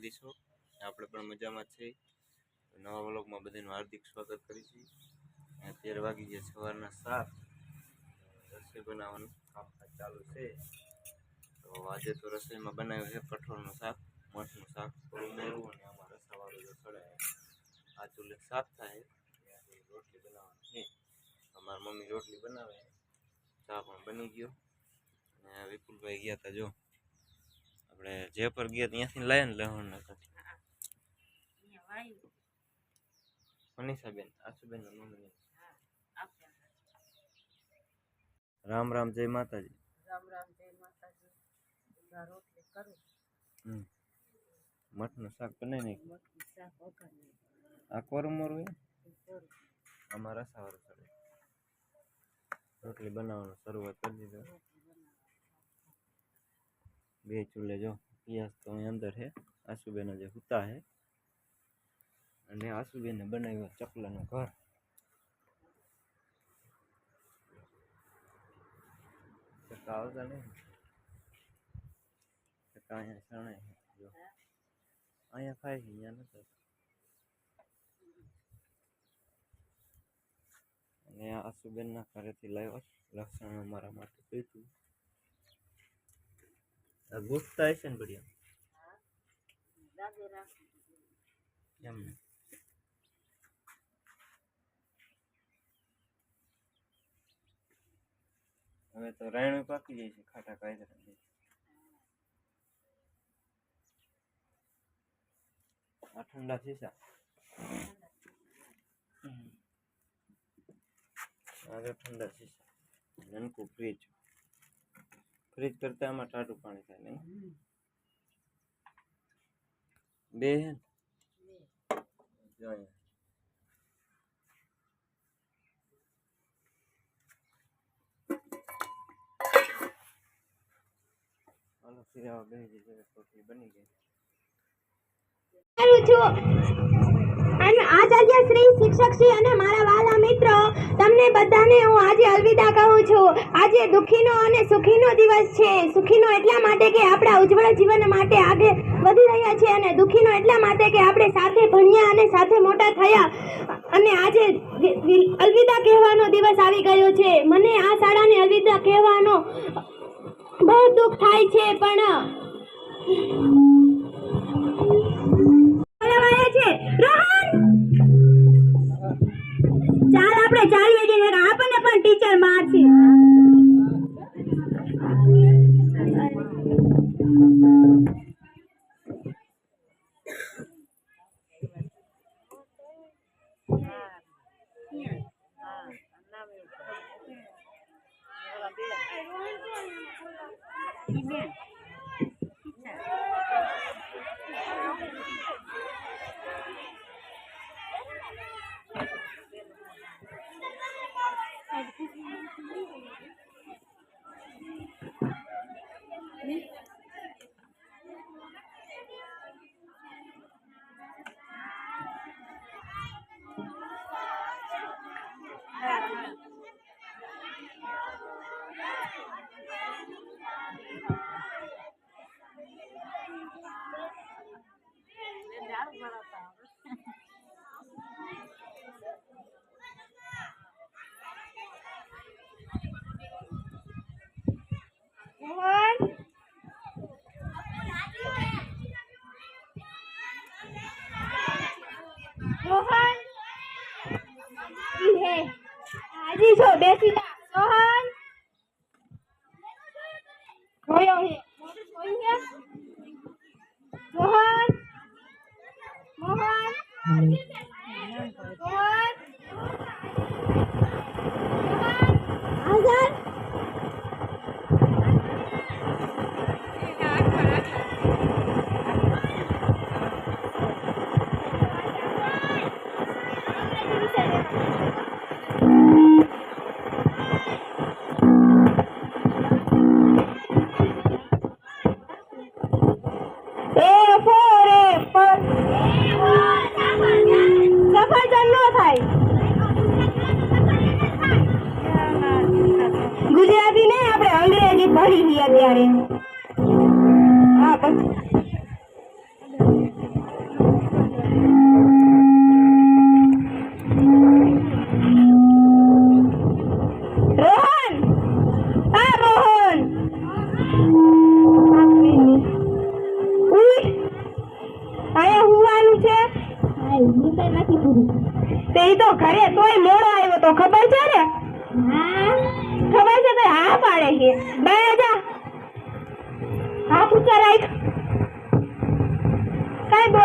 દીશો. આપણે પણ મજામાં છે. નવા વ્લોગમાં બધાનું હાર્દિક સ્વાગત કરીશું અત્યારે વાગી ગયા સવારના સાત. રસોઈ બનાવવાનું કામકાજ ચાલુ છે. તો આજે તો રસોઈમાં બનાવ્યું છે કઠોળનું શાક, મઠનું શાક, થોડું મોરું અને આમાં રસાવાળું જો સડાય આ ચૂલે સાફ થાય. રોટલી બનાવવાની છે. અમારી મમ્મી રોટલી બનાવે. ચા પણ બની ગયો. અને વિપુલભાઈ ગયા હતા જો. આપણે જે પર ગયા ત્યાંથી લઈને ને લહણ નતા મનીષાબેન આશુબેન મમ્મી રામ રામ જય માતાજી. રામ રામ જય માતાજી. રોટલી કરું. હમ. મઠનું શાક બનાવી નાખ્યું? મટકી શાક વઘારી આ કોરું મોરું હે આમાં રસાવાળું રોટલી બનાવવાનું શરૂઆત કરી દીધો. રોટલી બનાવી બે ચૂલે જો પિયાસ તો અહીં અંદર છે આશુબેન જે હુતા છે અને આશુબેને બનાવ્યું ચકલાનું ઘર ચકા આવતા નહીં ચકા અહીંયા શરણાય છે જો અહીંયા ખાય છે અહીંયા નથી અને આ આશુબેનના ઘરેથી લાવ્યો છે. લસણ અમારા માટે પીતું આ ગુસ્તા હશે ને બઢિયા દાદે રાખી એમ ને. હવે તો રાયણું પાકી જાય છે ખાટા કાયદા આ ઠંડા શીશા આ તો ઠંડા શીશા નનકું ફ્રીજ ફ્રીજ કરતા આમાં ટાટું પાણી થાય, નહીં? બે હે ને? હાલો ફિરાવા બેસી જઈએ રોટલી બની ગઈ. છું શ્રી શિક્ષક શ્રી અને મારા વાલા મિત્રો, તમને બધાને હું આજે અલવિદા કહું છું. આજે દુઃખીનો અને સુખીનો દિવસ છે. સુખીનો એટલા માટે કે આપણા ઉજ્જવળ જીવન માટે આગળ વધી રહ્યા છે અને દુઃખીનો એટલા માટે કે આપણે સાથે ભણ્યા અને સાથે મોટા થયા. અને આજે અલવિદા કહેવાનો દિવસ આવી ગયો છે. મને આ શાળાને અલવિદા કહેવાનો બહુ દુઃખ થાય છે, પણ છે. ચાલ આપણે ચાલીએ જઈએ. આપણને પણ ટીચર મારશે મોહન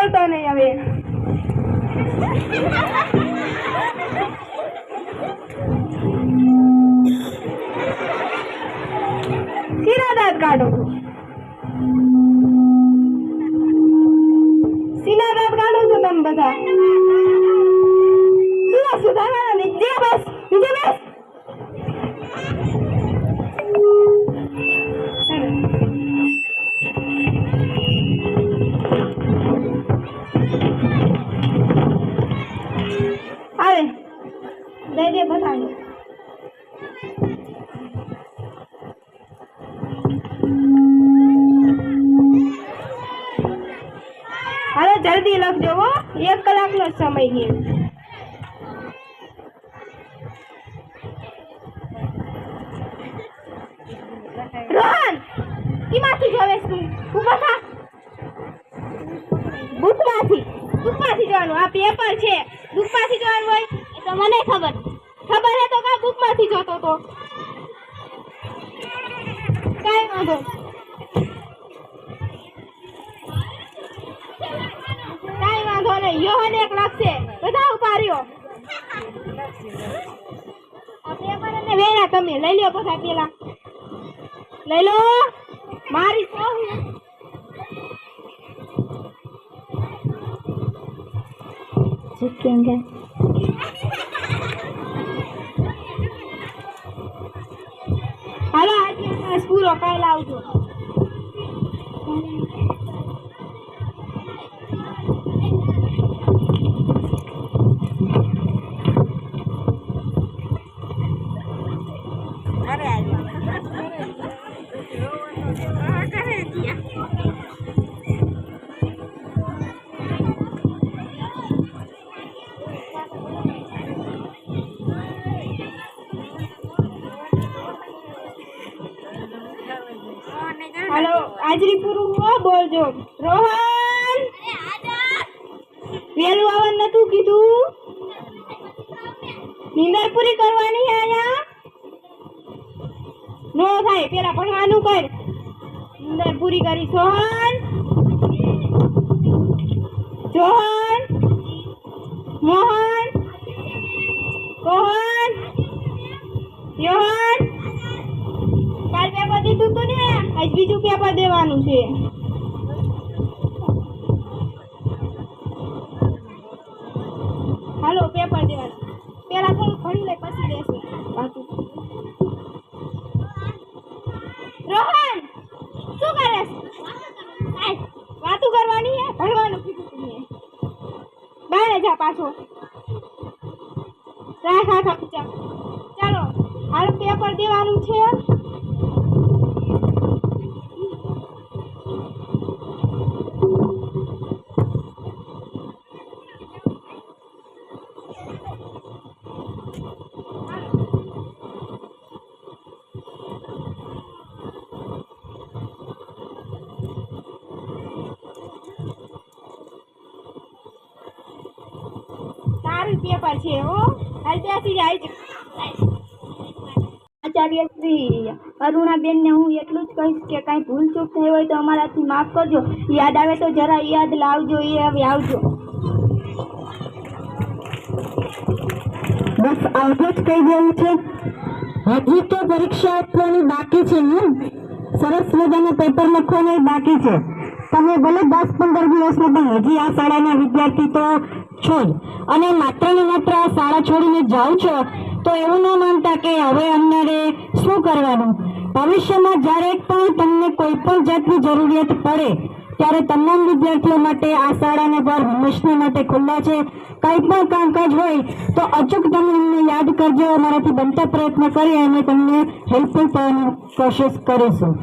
બોલતો નહીં હવે. સીધા દાંત કાઢો. સીધા દાંત કાઢો છો તમે બધા. સુધારા નીચે બસ નીચે બસ. દે દે બધાને હાલો, જલ્દી લખજો હો. એક કલાકનો સમય છે. રોહન, કીમાંથી જોવે તું? ઊભો થા બુકમાંથી. બુકમાંથી જોવાનું. આ પેપર છે. બુકમાંથી જોવાનું હોય. તો મને ખબર. ખબર હે તો કા બુકમાંથી જોતો તો. કાંઈ વાંધો કાંઈ વાંધો નહીં. યોહન એક લખશે. બધા ઉપાડ્યો પેપર અને વેરા તમે. લઈ લ્યો બધા પેલા. લઈ લો. મારી સૌ ચીકેંગે હાલો અમારે આવજો. કાલ આવજો હાલો હાજરી પૂરું બોલજો. રોહન! વેલું આવવાનું નતું કીધું? નીંદર પૂરી કરવાની આયા નો થાય પેલા ભણવાનું કર. નીંદર પૂરી કરી સોહન જોહન મોહન કોહન યોહન કાલ પેપર દીધું તું ને બીજું પેપર દેવાનું છે હાલો પેપર દેવાનું પેલા થોડું ભણી લે પછી દેશે બાકી રોહન શું કરે છે આય, વાતું કરવાની હે ભણવાનું કીધું તું મેં બારે જા પાછો રાખ રાખ રાખ, જા ચાલો હાલ પેપર દેવાનું છે સારું પેપર છે હો. હાલ ત્યાંથી જાય આચાર્ય શ્રી અરુણાબેનને હું એટલું જ કહીશ કે કાંઈ ભૂલચૂક થઈ હોય તો અમારાથી માફ કરજો. યાદ આવે તો જરા યાદ લાવજો એ હવે આવજો. બસ આવજો જ કહી દેવું છે. હજી તો પરીક્ષા આપવાની બાકી છે ને સરસ મજાના પેપર લખવાની બાકી છે. તમે ભલે દસ પંદર દિવસમાં પણ હજી આ શાળાના વિદ્યાર્થી તો છો જ. અને માત્ર ને માત્ર આ શાળા છોડીને જાઓ છો, તો એવું ન માનતા કે હવે અમારે શું કરવાનું? ભવિષ્યમાં જ્યારે પણ તમને કોઈ પણ જાતની જરૂરિયાત પડે, ત્યારે તમામ વિદ્યાર્થીઓ માટે આ શાળાના દ્વાર હંમેશના માટે ખુલ્લા છે. કંઈ પણ કામકાજ હોય, તો અચૂક તમે અમને યાદ કરજો. અમારાથી બનતા પ્રયત્ન કરી અને તમને હેલ્પફુલ થવાની કોશિશ કરીશું.